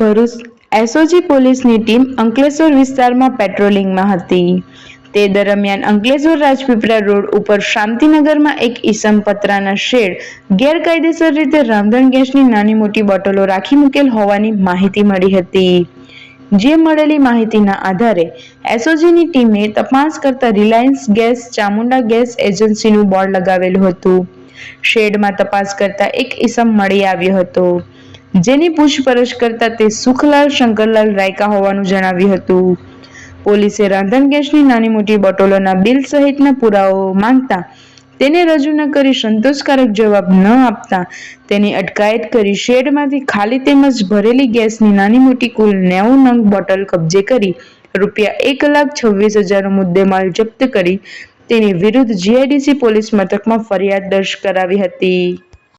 Bharuch SOG પોલીસની team Ankleshwar વિસ્તારમાં પેટ્રોલિંગમાં હતી. તે દરમિયાન અંકલેશ્વર રાજપીપળા રોડ ઉપર શાંતિનગરમાં એક ઈસમ પતરાના શેડ ગેરકાયદેસર રીતે રાંધણ ગેસની નાની મોટી બોટલો રાખી મૂકેલ હોવાની માહિતી મળી હતી. જે મળેલી માહિતીના આધારે એસઓજીની ટીમે તપાસ કરતા રિલાયન્સ ગેસ ચામુંડા ગેસ એજન્સીનું બોર્ડ લગાવેલું હતું. શેડમાં તપાસ કરતા એક ઈસમ મળી આવ્યો હતો. જેની પૂછપરછ કરતા તે સુખલાલ શંકરલાલ રાયકા હોવાનું જણાવ્યું હતું. પોલીસે રાંધણ ગેસની નાની મોટી બોટલોના બિલ સહિતના પુરાવો માંગતા તેને રજૂ ન કરી સંતોષકારક જવાબ ન આપતા તેની અટકાયત કરી શેડમાંથી ખાલી તેમજ ભરેલી ગેસની નાની મોટી કુલ નેવું નંગ બોટલ કબજે કરી રૂપિયા એક લાખ છવ્વીસ હજારનો મુદ્દેમાલ જપ્ત કરી તેની વિરુદ્ધ જીઆઈડીસી પોલીસ મથકમાં ફરિયાદ દર્જ કરાવી હતી.